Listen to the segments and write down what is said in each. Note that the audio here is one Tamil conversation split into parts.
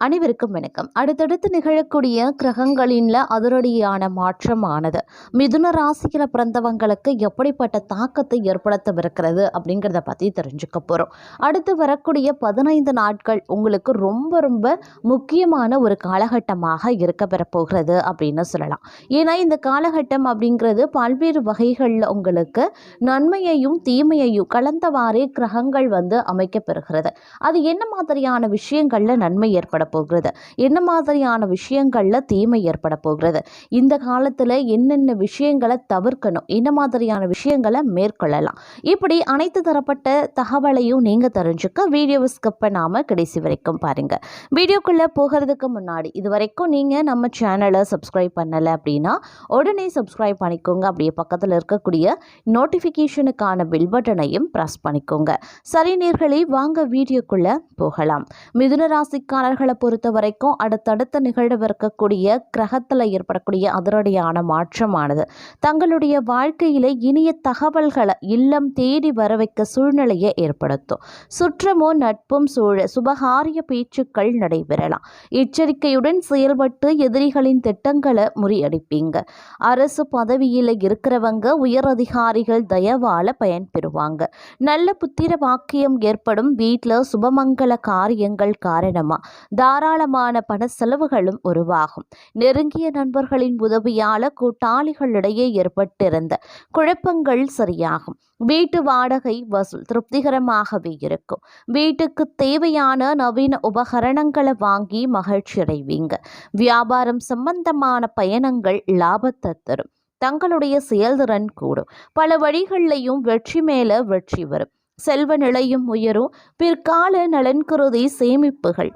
அனைவருக்கும் வணக்கம். அடுத்தடுத்து நிகழக்கூடிய கிரகங்களின்ல அதிரடியான மாற்றமானது. மிதுன ராசியில் பிறந்தவங்களுக்கு எப்படிப்பட்ட தாக்கத்தை ஏற்படுத்தவிருக்கிறது அப்படிங்கிறத பற்றி தெரிஞ்சுக்க போகிறோம் அடுத்து வரக்கூடிய பதினைந்து நாட்கள் உங்களுக்கு ரொம்ப ரொம்ப முக்கியமான ஒரு காலகட்டமாக இருக்க பெறப்போகிறது அப்படின்னு சொல்லலாம். ஏன்னா இந்த காலகட்டம் அப்படிங்கிறது பல்வேறு வகைகளில் உங்களுக்கு நன்மையையும் தீமையையும் கலந்தவாறே கிரகங்கள் வந்து அமைக்கப்பெறுகிறது அது என்ன மாதிரியான விஷயங்களில் நன்மை ஏற்பட போகிறது என்ன மாதிரியான விஷயங்களில் தீமை ஏற்பட போகிறது இந்த காலத்தில் என்னென்ன விஷயங்களை தவிர்க்கணும்? என்ன மாதிரியான விஷயங்களை மேற்கொள்ளலாம்? இப்படி அனைத்து தரப்பட்ட தகவலையும் நீங்கள் தெரிஞ்சுக்க வீடியோவை ஸ்கிப் பண்ணாமல் கடைசி வரைக்கும் பாருங்கள் வீடியோக்குள்ளே போகிறதுக்கு முன்னாடி இது வரைக்கும் நீங்கள் நம்ம சேனலை சப்ஸ்கிரைப் பண்ணலை அப்படின்னா உடனே சப்ஸ்கிரைப் பண்ணிக்கோங்க. அப்படியே பக்கத்தில் இருக்கக்கூடிய நோட்டிஃபிகேஷனுக்கான பில் பட்டனையும் ப்ரெஸ் பண்ணிக்கோங்க. சரி நீர்களை வாங்க வீடியோக்குள்ளே போகலாம். மிதுன ராசிக்காரர்களை பொறுத்த வரைக்கும் அடுத்தடுத்த நிகழவிருக்கக்கூடிய கிரகத்தில் ஏற்படக்கூடிய அதிரடியான மாற்றமானது. தங்களுடைய வாழ்க்கையில் இனிய தகவல்களை இல்லம் தேடி வர வைக்க சூழ்நிலையை ஏற்படுத்தும். சுற்றமும் நட்பும் சூழ சுபகாரிய பேச்சுக்கள் நடைபெறலாம். எச்சரிக்கையுடன் செயல்பட்டு எதிரிகளின் திட்டங்களை முறியடிப்பீங்க. அரசு பதவியில் இருக்கிறவங்க உயரதிகாரிகள் தயவால பயன்பெறுவாங்க. நல்ல புத்திர வாக்கியம் ஏற்படும் வீட்டில் சுபமங்கல காரியங்கள் காரணமாக தாராளமான பண செலவுகளும் உருவாகும். நெருங்கிய நண்பர்களின் உதவியால கூட்டாளிகளிடையே ஏற்பட்டிருந்த குழப்பங்கள் சரியாகும். வீட்டு வாடகை வசூல் திருப்திகரமாகவே இருக்கும். வீட்டுக்கு தேவையான நவீன உபகரணங்களை வாங்கி மகிழ்ச்சி அடைவீங்க. வியாபாரம் சம்பந்தமான பயணங்கள் லாபத்தை தரும். தங்களுடைய செயல்திறன் கூடும். பல வழிகளிலையும் வெற்றி மேல வெற்றி வரும். செல்வ நிலையும் உயரும். பிற்கால நலன் கருதி சேமிப்புகள்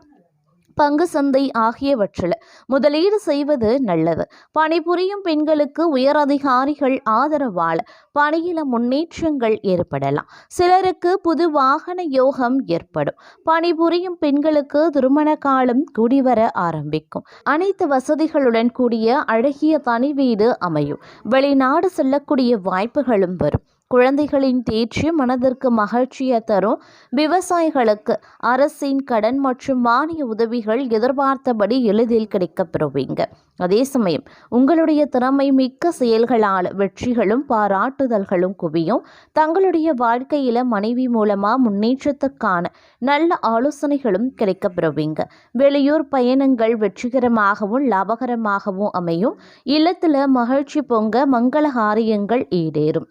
பங்கு சந்தை ஆகியவற்றில் முதலீடு செய்வது நல்லது. பணிபுரியும் பெண்களுக்கு உயர் அதிகாரிகள் ஆதரவால் பணியில முன்னேற்றங்கள் ஏற்படலாம். சிலருக்கு புது வாகன யோகம் ஏற்படும். பணிபுரியும் பெண்களுக்கு திருமண காலம் குடிவர ஆரம்பிக்கும். அனைத்து வசதிகளுடன் கூடிய அழகிய தனி வீடு அமையும். வெளிநாடு செல்லக்கூடிய வாய்ப்புகளும் வரும். குழந்தைகளின் தேர்ச்சி மனதிற்கு மகிழ்ச்சியை தரும். விவசாயிகளுக்கு அரசின் கடன் மற்றும் மானிய உதவிகள் எதிர்பார்த்தபடி எளிதில் கிடைக்கப்பெறுவீங்க. அதே சமயம் உங்களுடைய திறமை மிக்க செயல்களால் வெற்றிகளும் பாராட்டுதல்களும் குவியும். தங்களுடைய வாழ்க்கையில மனைவி மூலமா முன்னேற்றத்துக்கான நல்ல ஆலோசனைகளும் கிடைக்கப்பெறுவீங்க. வெளியூர் பயணங்கள் வெற்றிகரமாகவும் லாபகரமாகவும் அமையும். இல்லத்தில் மகிழ்ச்சி பொங்க மங்கள காரியங்கள் ஈடேறும்.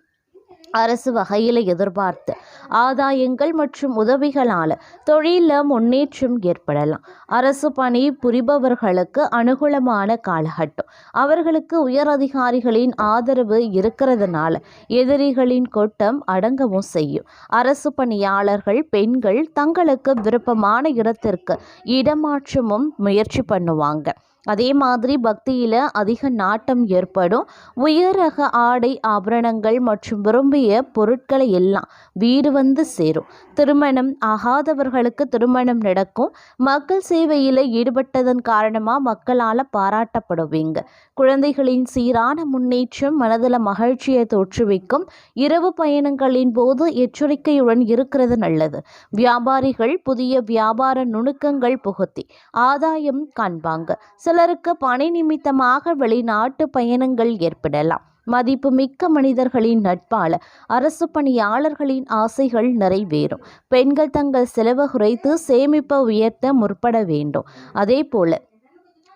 அரசு வகையில் எதிர்பார்த்து ஆதாயங்கள் மற்றும் உதவிகளால் தொழிலில் முன்னேற்றம் ஏற்படலாம். அரசு பணி புரிபவர்களுக்கு அனுகூலமான காலகட்டம். அவர்களுக்கு உயர் அதிகாரிகளின் ஆதரவு இருக்கிறதுனால எதிரிகளின் கூட்டம் அடங்கவும் செய்யும். அரசு பணியாளர்கள் பெண்கள் தங்களுக்கு விருப்பமான இடத்திற்கு இடமாற்றமும் முயற்சி பண்ணுவாங்க. அதே மாதிரி பக்தியில் அதிக நாட்டம் ஏற்படும். உயரக ஆடை ஆபரணங்கள் மற்றும் விரும்பிய பொருட்களை எல்லாம் வீடு வந்து சேரும். திருமணம் ஆகாதவர்களுக்கு திருமணம் நடக்கும். மக்கள் சேவையில் ஈடுபட்டதன் காரணமாக மக்களால் பாராட்டப்படுவீங்க. குழந்தைகளின் சீரான முன்னேற்றம் மனதில் மகிழ்ச்சியை தோற்றுவிக்கும். இரவு பயணங்களின் போது எச்சரிக்கையுடன் இருக்கிறது நல்லது. வியாபாரிகள் புதிய வியாபார நுணுக்கங்கள் புகுத்தி ஆதாயம் காண்பாங்க. சிலருக்கு பணி நிமித்தமாக வெளிநாட்டு பயணங்கள் ஏற்படலாம். மதிப்புமிக்க மனிதர்களின் நட்பால் அரசு பணியாளர்களின் ஆசைகள் நிறைவேறும். பெண்கள் தங்கள் செலவு குறைத்து சேமிப்பை உயர்த்த முற்பட வேண்டும். அதே போல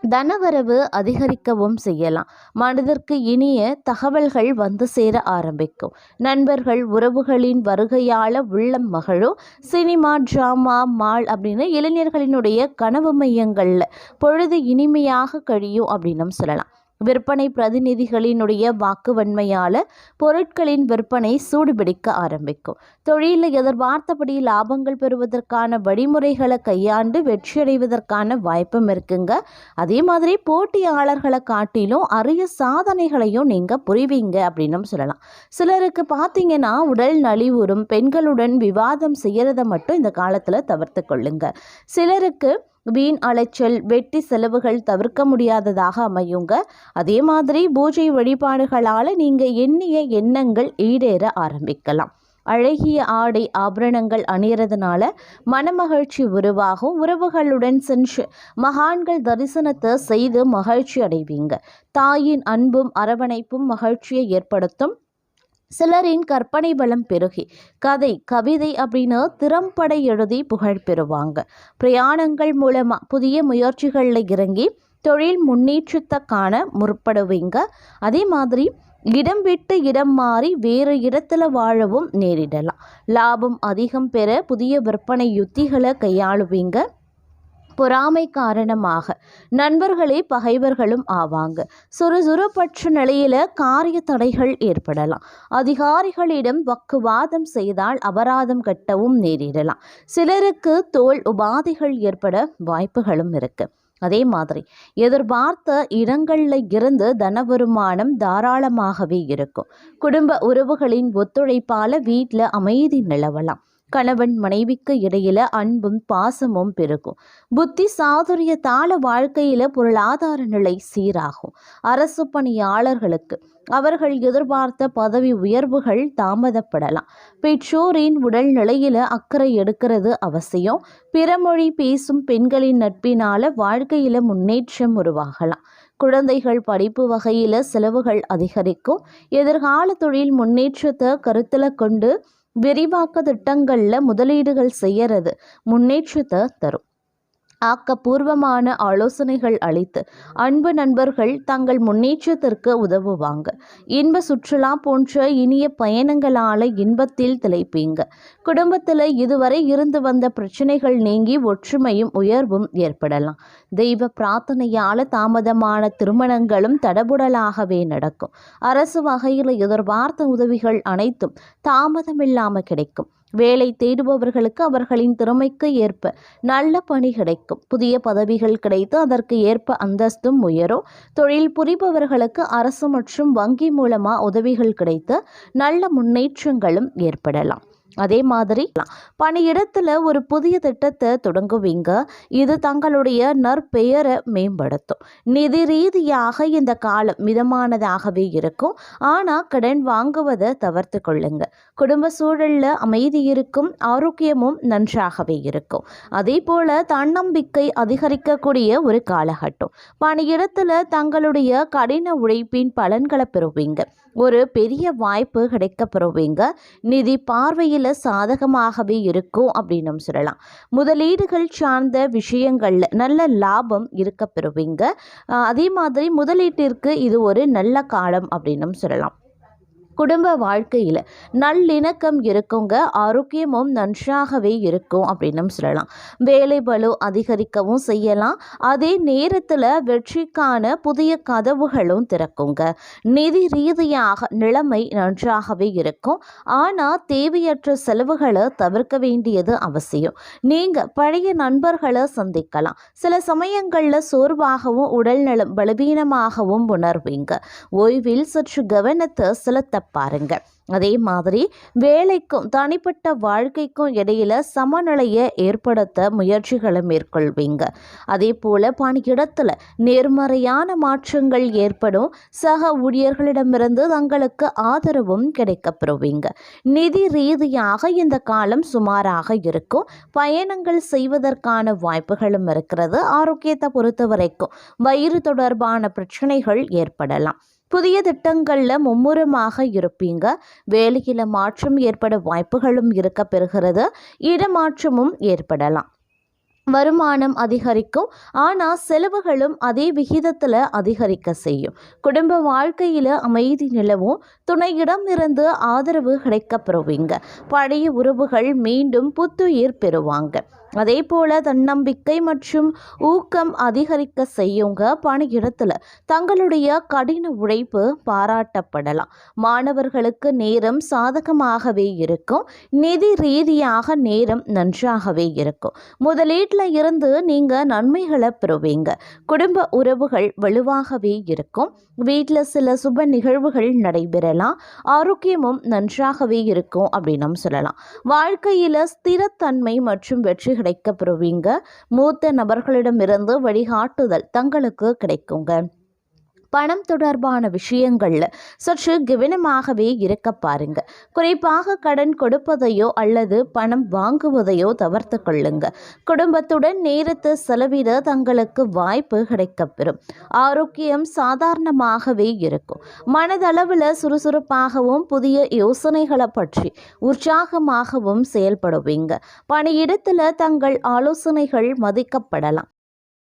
தனவரவு அதிகரிக்கவும் செய்யலாம். மனதிற்கு இனிய தகவல்கள் வந்து சேர ஆரம்பிக்கும். நண்பர்கள் உறவுகளின் வருகையால் உள்ளம் மகளும் சினிமா ட்ராமா மால் அப்படின்னு இளைஞர்களினுடைய கனவு மையங்களில் பொழுது இனிமையாக கழியும் அப்படின்னும் சொல்லலாம். விற்பனை பிரதிநிதிகளினுடைய வாக்குவன்மையால் பொருட்களின் விற்பனை சூடுபிடிக்க ஆரம்பிக்கும். தொழிலில் எதிர்பார்த்தபடி லாபங்கள் பெறுவதற்கான வழிமுறைகளை கையாண்டு வெற்றியடைவதற்கான வாய்ப்பும் இருக்குங்க. அதே மாதிரி போட்டியாளர்களை காட்டிலும் அரிய சாதனைகளையும் நீங்கள் புரிவீங்க அப்படின்னும் சொல்லலாம். சிலருக்கு பார்த்தீங்கன்னா உடல் நலிவுறும் பெண்களுடன் விவாதம் செய்கிறத மட்டும் இந்த காலத்தில் தவிர்த்து கொள்ளுங்க. சிலருக்கு வீண் அலைச்சல் வெட்டி செலவுகள் தவிர்க்க முடியாததாக அமையுங்க. அதே மாதிரி பூஜை வழிபாடுகளால் நீங்கள் எண்ணிய எண்ணங்கள் ஈடேற ஆரம்பிக்கலாம். அழகிய ஆடை ஆபரணங்கள் அணியறதுனால மனமகிழ்ச்சி உருவாகும். உறவுகளுடன் சென்று மகான்கள் தரிசனத்தை செய்து மகிழ்ச்சி அடைவீங்க. தாயின் அன்பும் அரவணைப்பும் மகிழ்ச்சியை ஏற்படுத்தும். சிலரின் கற்பனை பலம் பெருகி கதை கவிதை அப்படின்னு திறம்பட எழுதி புகழ் பெறுவாங்க. பிரயாணங்கள் மூலமாக புதிய முயற்சிகளில் இறங்கி தொழில் முன்னேற்றத்தை காண முற்படுவீங்க. அதே மாதிரி இடம் விட்டு இடம் மாறி வேறு இடத்துல வாழவும் நேரிடலாம். லாபம் அதிகம் பெற புதிய விற்பனை யுத்திகளை கையாளுவீங்க. பொறாமை காரணமாக நண்பர்களே பகைவர்களும் ஆவாங்க. சுறுசுறுப்பற்ற நிலையில காரிய தடைகள் ஏற்படலாம். அதிகாரிகளிடம் வக்குவாதம் செய்தால் அபராதம் கட்டவும் நேரிடலாம். சிலருக்கு தோல் உபாதைகள் ஏற்பட வாய்ப்புகளும் இருக்கு. அதே மாதிரி எதிர்பார்த்த இடங்களில் இருந்து தன வருமானம் தாராளமாகவே இருக்கும். குடும்ப உறவுகளின் ஒத்துழைப்பால வீட்டில் அமைதி நிலவலாம். கணவன் மனைவிக்கு இடையில அன்பும் பாசமும் பெருகும். புத்தி சாதுரியத்தால வாழ்க்கையில பொருளாதார நிலை சீராகும். அரசு பணியாளர்களுக்கு அவர்கள் எதிர்பார்த்த பதவி உயர்வுகள் தாமதப்படலாம். பெற்றோரின் உடல் நிலையில அக்கறை எடுக்கிறது அவசியம். பிறமொழி பேசும் பெண்களின் நட்பினால வாழ்க்கையில முன்னேற்றம் உருவாகலாம். குழந்தைகள் படிப்பு வகையில செலவுகள் அதிகரிக்கும். எதிர்கால தொழில் முன்னேற்றத்தை கருத்தில் கொண்டு விரிவாக்க திட்டங்களில் முதலீடுகள் செய்யறது முன்னேற்றத்தை தரும். ஆக்கப்பூர்வமான ஆலோசனைகள் அளித்து அன்பு நண்பர்கள் தங்கள் முன்னேற்றத்திற்கு உதவுவாங்க. இன்ப சுற்றுலா போன்ற இனிய பயணங்களால இன்பத்தில் திளைப்பீங்க. குடும்பத்தில் இதுவரை இருந்து வந்த பிரச்சனைகள் நீங்கி ஒற்றுமையும் உயர்வும் ஏற்படலாம். தெய்வ பிரார்த்தனையால தாமதமான திருமணங்களும் தடபுடலாகவே நடக்கும். அரசு வகையில் எதிர்பார்த்த உதவிகள் அனைத்தும் தாமதமில்லாமல் கிடைக்கும். வேலை தேடுபவர்களுக்கு அவர்களின் திறமைக்கு ஏற்ப நல்ல பணி கிடைக்கும். புதிய பதவிகள் கிடைத்து அதற்கு ஏற்ப அந்தஸ்தும் உயரும். தொழில் புரிபவர்களுக்கு அரசு மற்றும் வங்கி மூலமாக உதவிகள் கிடைத்து நல்ல முன்னேற்றங்களும் ஏற்படலாம். அதே மாதிரி பணியிடத்தில் ஒரு புதிய திட்டத்தை தொடங்குவீங்க. இது தங்களுடைய நற்பெயரை மேம்படுத்தும். நிதி ரீதியாக இந்த காலம் மிதமானதாகவே இருக்கும். ஆனால் கடன் வாங்குவதை தவிர்த்து கொள்ளுங்க. குடும்ப சூழலில் அமைதி இருக்கும் ஆரோக்கியமும் நன்றாகவே இருக்கும். அதே போல் தன்னம்பிக்கை அதிகரிக்கக்கூடிய ஒரு காலகட்டம். பணியிடத்தில் தங்களுடைய கடின உழைப்பின் பலன்களை பெறுவீங்க. ஒரு பெரிய வாய்ப்பு கிடைக்க பெறுவீங்க நிதி பார்வையில் சாதகமாகவே இருக்கும் அப்படின்னு சொல்லலாம். முதலீடுகள் சார்ந்த விஷயங்களில் நல்ல லாபம் இருக்க பெறுவீங்க அதே மாதிரி முதலீட்டிற்கு இது ஒரு நல்ல காலம் அப்படின்னு சொல்லலாம். குடும்ப வாழ்க்கையில் நல்லிணக்கம் இருக்குங்க ஆரோக்கியமும் நன்றாகவே இருக்கும் அப்படின்னு சொல்லலாம். வேலை பளு அதிகரிக்கவும் செய்யலாம். அதே நேரத்தில் வெற்றிக்கான புதிய கதவுகளும் திறக்குங்க. நிதி ரீதியாக நிலைமை நன்றாகவே இருக்கும். ஆனால் தேவையற்ற செலவுகளை தவிர்க்க வேண்டியது அவசியம். நீங்கள் பழைய நண்பர்களை சந்திக்கலாம். சில சமயங்களில் சோர்வாகவும் உடல்நலம் பலவீனமாகவும் உணர்வீங்க. ஓய்வில் சற்று கவனத்தை செலுத்த பாருங்க அதே மாதிரி வேலைக்கும் தனிப்பட்ட வாழ்க்கைக்கும் இடையில சமநிலையை ஏற்படுத்த முயற்சிகளை மேற்கொள்வீங்க. அதே போல பணியிடத்துல நேர்மறையான மாற்றங்கள் ஏற்படும். சக ஊழியர்களிடமிருந்து தங்களுக்கு ஆதரவும் கிடைக்கப்பெறுவீங்க. நிதி ரீதியாக இந்த காலம் சுமாராக இருக்கும். பயணங்கள் செய்வதற்கான வாய்ப்புகளும் இருக்கிறது. ஆரோக்கியத்தை பொறுத்த வரைக்கும் வயிறு தொடர்பான பிரச்சனைகள் ஏற்படலாம். புதிய திட்டங்களில் மும்முரமாக இருப்பீங்க. வேலையில் மாற்றம் ஏற்பட வாய்ப்புகளும் இருக்க பெறுகிறது. இடமாற்றமும் ஏற்படலாம். வருமானம் அதிகரிக்கும். ஆனால் செலவுகளும் அதே விகிதத்தில் அதிகரிக்க செய்யும். குடும்ப வாழ்க்கையில் அமைதி நிலவும். துணையிடம் இருந்து ஆதரவு கிடைக்கப்பெறுவீங்க பழைய உறவுகள் மீண்டும் புத்துயிர் பெறுவாங்க. அதே போல் தன்னம்பிக்கை மற்றும் ஊக்கம் அதிகரிக்க செய்யுங்க பணியிடத்தில். தங்களுடைய கடின உழைப்பு பாராட்டப்படலாம். மாணவர்களுக்கு நேரம் சாதகமாகவே இருக்கும். நிதி ரீதியாக நேரம் நன்றாகவே இருக்கும். முதலீட்டில் இருந்து நீங்கள் நன்மைகளை பெறுவீங்க. குடும்ப உறவுகள் வலுவாகவே இருக்கும். வீட்டில் சில சுப நிகழ்வுகள் நடைபெறலாம். ஆரோக்கியமும் நன்றாகவே இருக்கும் அப்படின்னு சொல்லலாம். வாழ்க்கையில் ஸ்திரத்தன்மை மற்றும் வெற்றிகள் கிடைக்க பெறுவீங்க. மூத்த நபர்களிடமிருந்து வழிகாட்டுதல் தங்களுக்கு கிடைக்குங்க. பணம் தொடர்பான விஷயங்களில் சற்று கவனமாகவே இருக்க பாருங்க. குறிப்பாக கடன் கொடுப்பதையோ அல்லது பணம் வாங்குவதையோ தவிர்த்து கொள்ளுங்க. குடும்பத்துடன் நேரத்தை செலவிட தங்களுக்கு வாய்ப்பு கிடைக்கப்பெறும். ஆரோக்கியம் சாதாரணமாகவே இருக்கும். மனதளவில் சுறுசுறுப்பாகவும் புதிய யோசனைகளை பற்றி உற்சாகமாகவும் செயல்படுவீங்க. பணியிடத்தில் தங்கள் ஆலோசனைகள் மதிக்கப்படலாம்.